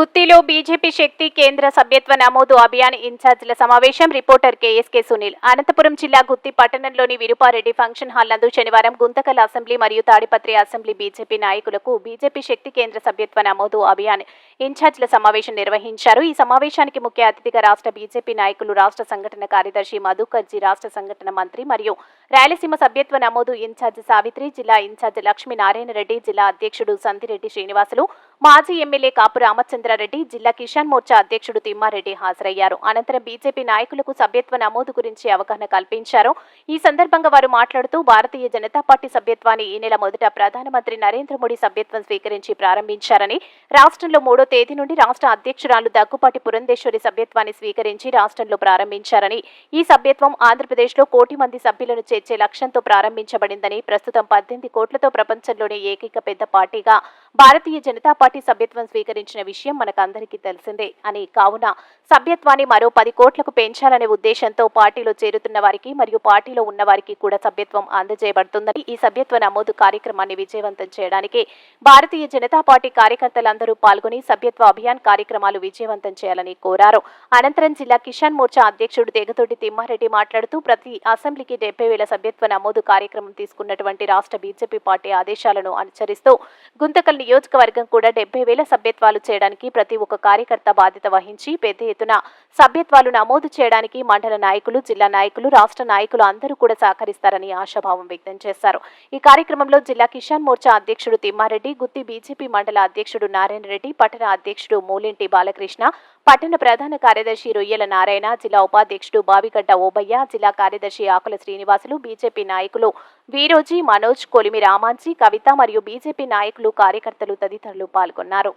గుత్తిలో BJP శక్తి కేంద్ర సభ్యత్వ నమోదు అభియాన్ ఇన్ఛార్జీల సమావేశం రిపోర్టర్ కేఎస్కే సునీల్. అనంతపురం జిల్లా గుత్తి పట్టణంలోని విరుపారెడ్డి ఫంక్షన్ హాల్ నందు శనివారం గుంతకల్ అసెంబ్లీ మరియు తాడిపత్రి అసెంబ్లీ బీజేపీ నాయకులకు బీజేపీ శక్తి కేంద్ర సభ్యత్వ నమోదు అభియాన్ ఇన్ఛార్జీల సమావేశం నిర్వహించారు. ఈ సమావేశానికి ముఖ్య అతిథిగా రాష్ట్ర బీజేపీ నాయకులు రాష్ట్ర సంఘటన కార్యదర్శి మధుకర్జీ రాష్ట్ర సంఘటన మంత్రి మరియు రాయలసీమ సభ్యత్వ నమోదు ఇన్ఛార్జి సావిత్రి జిల్లా ఇన్ఛార్జి లక్ష్మీనారాయణ రెడ్డి జిల్లా అధ్యక్షుడు సంతిరెడ్డి శ్రీనివాసులు మాజీ ఎమ్మెల్యే కాపు రామచంద్రారెడ్డి జిల్లా కిషాన్ మోర్చా అధ్యక్షుడు తిమ్మారెడ్డి హాజరయ్యారు. అనంతరం బీజేపీ నాయకులకు సభ్యత్వ నమోదు గురించి అవగాహన కల్పించారు. ఈ సందర్భంగా వారు మాట్లాడుతూ భారతీయ జనతా పార్టీ సభ్యత్వాన్ని ఈ నెల మొదట ప్రధానమంత్రి నరేంద్ర మోడీ సభ్యత్వం స్వీకరించి ప్రారంభించారని రాష్ట్రంలో మూడో తేదీ నుండి రాష్ట్ర అధ్యక్షురాలు దగ్గుపాటి పురంధేశ్వరి సభ్యత్వాన్ని స్వీకరించి రాష్ట్రంలో ప్రారంభించారని ఈ సభ్యత్వం ఆంధ్రప్రదేశ్లో కోటి మంది సభ్యులను చేర్చే లక్ష్యంతో ప్రారంభించబడిందని ప్రస్తుతం పద్దెనిమిది కోట్లతో ప్రపంచంలోనే ఏకైక పెద్ద పార్టీగా భారతీయ జనతా పార్టీ పార్టీ సభ్యత్వం స్వీకరించిన విషయం మనకందరికీ తెలిసిందే. అని కావున సభ్యత్వాన్ని మరో పది కోట్లకు పెంచాలనే ఉద్దేశంతో పార్టీలో చేరుతున్న వారికి మరియు పార్టీలో ఉన్న వారికి కూడా సభ్యత్వం అందజేయబడుతుందని ఈ సభ్యత్వ నమోదు కార్యక్రమాన్ని విజయవంతం చేయడానికి భారతీయ జనతా పార్టీ కార్యకర్తలందరూ పాల్గొని సభ్యత్వ అభియాన్ కార్యక్రమాలు విజయవంతం చేయాలని కోరారు. అనంతరం జిల్లా కిషాన్ మోర్చా అధ్యక్షుడు తెగతోటి తిమ్మారెడ్డి మాట్లాడుతూ ప్రతి అసెంబ్లీకి డెబ్బై వేల సభ్యత్వ నమోదు కార్యక్రమం తీసుకున్నటువంటి రాష్ట్ర బీజేపీ పార్టీ ఆదేశాలను అనుసరిస్తూ గుంతకల్ నియోజకవర్గం కూడా డెబ్బై వేల సభ్యత్వాలు చేయడానికి ప్రతి ఒక్క కార్యకర్త బాధ్యత వహించి పెద్ద ఎత్తున సభ్యత్వాలు నమోదు చేయడానికి మండల నాయకులు జిల్లా నాయకులు రాష్ట్ర నాయకులు అందరూ కూడా సహకరిస్తారని ఆశాభావం వ్యక్తం చేశారు. ఈ కార్యక్రమంలో జిల్లా కిషాన్ మోర్చా అధ్యక్షుడు తిమ్మారెడ్డి గుత్తి బీజేపీ మండల అధ్యక్షుడు నారాయణ రెడ్డి పట్టణ అధ్యక్షుడు మూలింటి బాలకృష్ణ పట్టణ ప్రధాన కార్యదర్శి రొయ్యల నారాయణ జిల్లా ఉపాధ్యక్షుడు బావిగడ్డ ఓబయ్య జిల్లా కార్యదర్శి ఆకుల శ్రీనివాసులు బీజేపీ నాయకులు వీరోజీ మనోజ్ కొలిమి రామాంచి కవిత మరియు బీజేపీ నాయకులు కార్యకర్తలు తదితరులు పాల్గొన్నారు. పాల్గొన్నారు.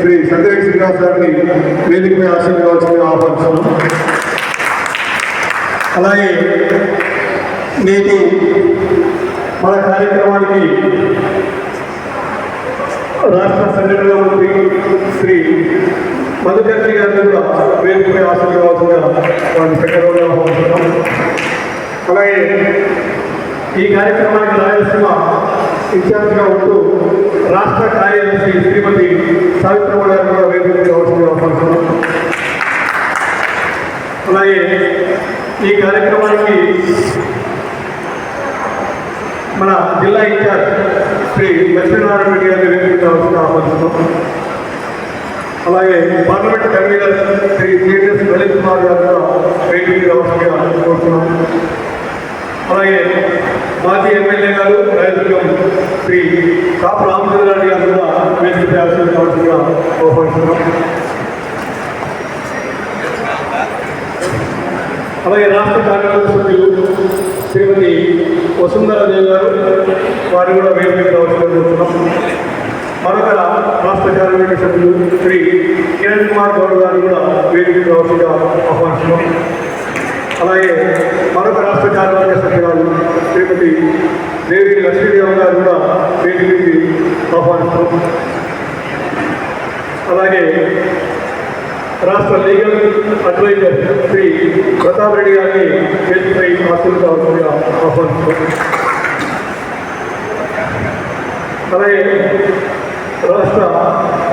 శ్రీ సంజయ్ శ్రీనివాస్ గారిని వేదికపై ఆశీర్వదించాలని ఆహ్వానిస్తున్నాం. అలాగే నేటి మన కార్యక్రమానికి రాష్ట్ర సంఘటన మంత్రి శ్రీ మధుకర్జి గారిని కూడా వేదికపై ఆశీర్వాదంగా వారిని సెక్రటరీగా ఆహ్వానిస్తున్నాం. అలాగే ఈ కార్యక్రమానికి రాయలసీమ ఇన్ఛార్జ్గా ఉంటూ రాష్ట్ర కార్యదర్శి శ్రీమతి సావిత్రమ్మ గారు కూడా వేదిక అవసరం అలాగే ఈ కార్యక్రమానికి మన జిల్లా ఇన్ఛార్జ్ శ్రీ లక్ష్మీనారాయణ రెడ్డి గారిని వేదిక అవసరం ఆహ్వానిస్తున్నాం అలాగే parliament convener Shri CS Lalit Kumar గారు కూడా వేదిక అవసరంగా కోరుతున్నాం అలాగే మాజీ ఎమ్మెల్యే గారు రాయదుర్గం శ్రీ కాపు రామచంద్రారెడ్డి గారు కూడా వేదిక కావాల్సిందిగా ఆహ్వానిస్తున్నాం అలాగే రాష్ట్ర కార్యవర్గ సభ్యులు శ్రీమతి వసుంధరాదేవి గారు వారు కూడా వేదిక కావాల్సిందిగా మరొక రాష్ట్ర కార్యవర్గ సభ్యులు శ్రీ కిరణ్ కుమార్ గౌడ్ గారు కూడా వేదిక ప్రవేశంగా ఆహ్వానిస్తున్నాం. అలాగే మరొక రాష్ట్ర శ్రీమతి దేవి లక్ష్మీదేవి గారు కూడా వేదికకి ఆహ్వానిస్తాం. అలాగే రాష్ట్ర లీగల్ అడ్వైజర్ శ్రీ ప్రతాప్ రెడ్డి గారిని వేదికపై హాస్టల్ ఆహ్వానిస్తాం. అలాగే రాష్ట్ర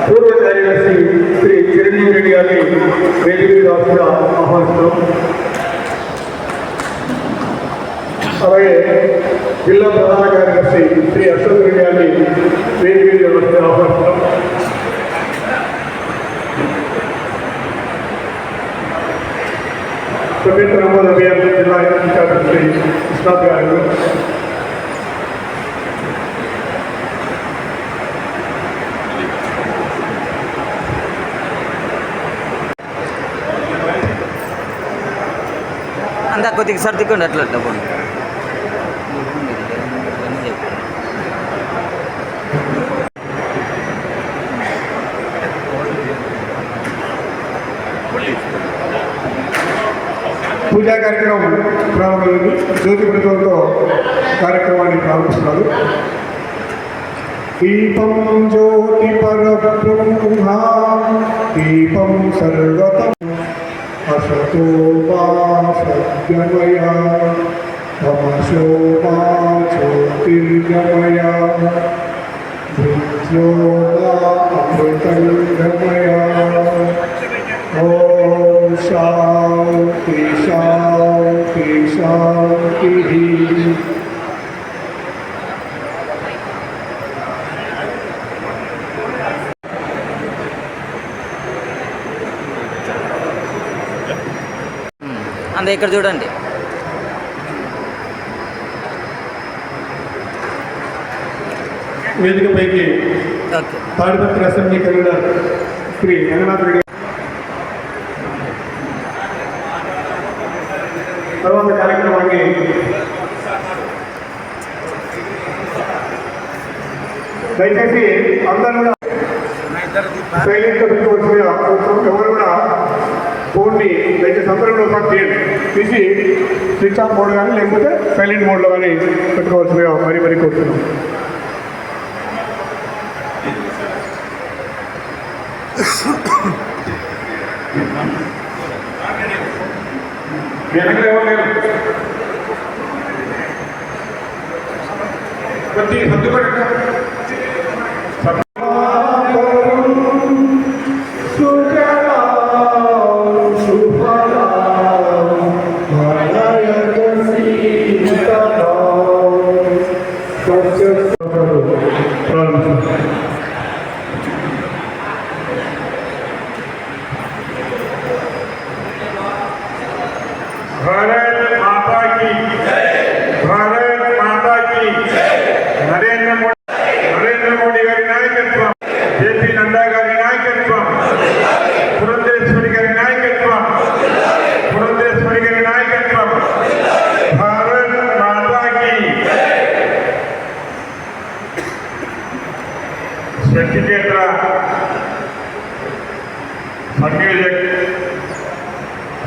పూర్వ కార్యదర్శి శ్రీ చిరంజీవి రెడ్డి గారిని వేదికకి కావాల్సిందిగా ఆహ్వానిస్తాం. అలాగే జిల్లా ప్రధాన కార్యదర్శి శ్రీ అశోక్ రెడ్డి గారిని వేడి మీద వచ్చి ఆహ్వానిస్తున్నాం సభ్యత్వ నమోదు అభియాన్ జిల్లా ఇన్ఛార్జ్ శ్రీ విశ్వనాథ్ గారు. అంతా కొద్దిగా సర్దుకోండి అట్లా అట్లా పూజా కార్యక్రమం ప్రారంభమైంది. జ్యోతి ప్రజలతో కార్యక్రమాన్ని ప్రారంభిస్తున్నారు. దీపం జ్యోతి దీపం సర్వతం అసతో మా అంత ఇక్కడ చూడండి. వేదికపైకి okay. Tadipatri assembly convener Shri Ranganath Reddy తర్వాత కార్యక్రమాన్ని దయచేసి అందరూ ఎవరు కూడా ఫోన్ని దయచేసి అందరూ కూడా ఒకసారి తీయండి తీసి స్విచ్ ఆఫ్ మోడ్ కానీ లేకపోతే సైలెంట్ మోడ్లో కానీ పెట్టుకోవాల్సిందిగా మరీ మరీ కోరుతున్నాం. వెనకలు హద్దు లేరు నరేంద్ర మోడీ నరేంద్ర మోడీ గారి నాయకత్వం జేపీ నడ్డా గారి నాయకత్వం పురంధేశ్వరి గారి నాయకత్వం పురంధేశ్వరి గారి నాయకత్వం భారత్ మాతా की శక్తి కేంద్ర సంయోజక్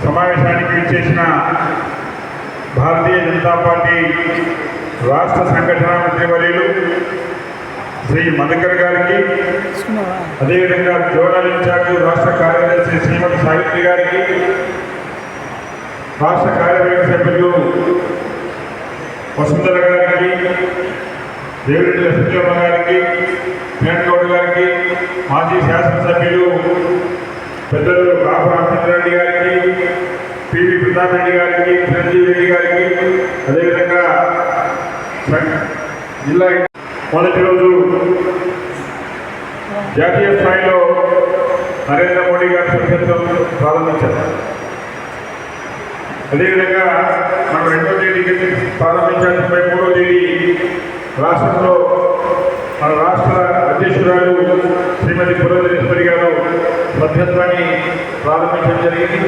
సమావేశానికి చేసిన భారతీయ జనతా పార్టీ రాష్ట్ర సంఘటన మంత్రివర్యులు శ్రీ మధుకర్ గారికి అదేవిధంగా జోనల్ ఇన్ఛార్జ్ రాష్ట్ర కార్యదర్శి శ్రీమతి సావిత్రి గారికి రాష్ట్ర కార్యవర్గ సభ్యులు వసుంధర గారికి దేవిరెడ్డి లక్ష్మీమ్మ గారికి గౌడ్ గారికి మాజీ శాసనసభ్యులు పెద్దలు బాబు రామచంద్రారెడ్డి గారికి పివి ప్రతాప్ రెడ్డి గారికి చిరంజీవి రెడ్డి గారికి అదేవిధంగా జిల్లా మొదటి రోజు జాతీయ స్థాయిలో నరేంద్ర మోడీ గారి సభ్యత్వం ప్రారంభించారు. అదేవిధంగా మనం రెండో తేదీకి ప్రారంభించాలి ముప్పై మూడో తేదీ రాష్ట్రంలో మన రాష్ట్ర అధ్యక్షురాలు శ్రీమతి పురంధరేశ్వరి సభ్యత్వాన్ని ప్రారంభించడం జరిగింది.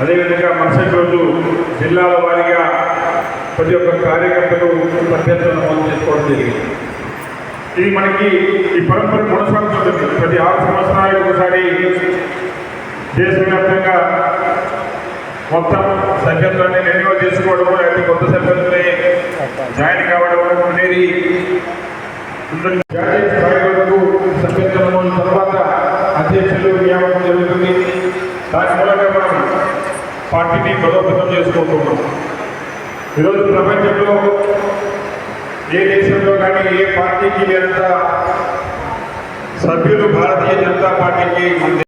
అదేవిధంగా మరుసటి రోజు జిల్లాల వారీగా ప్రతి ఒక్క కార్యకర్తలు సభ్యత్వం నమోదు చేసుకోవడం జరిగింది. ఇది మనకి ఈ పరంపర కొనసాగుతుంది ప్రతి ఆరు సంవత్సరాలకు ఒకసారి దేశవ్యాప్తంగా మొత్తం సభ్యత్వాన్ని రెన్యువల్ చేసుకోవడము లేకపోతే కొత్త సభ్యత్వాన్ని జాయిన్ కావడం అనేది జాతీయ స్థాయి వరకు సభ్యత్వం తర్వాత అధ్యక్షులు నియామకం దాని మూలంగా మనం పార్టీని బలోపేతం చేసుకుంటున్నాం ఈరోజు ప్రపంచంలో ఏ దేశంలో కానీ ఏ పార్టీకి లేనంత సభ్యులు భారతీయ జనతా పార్టీకి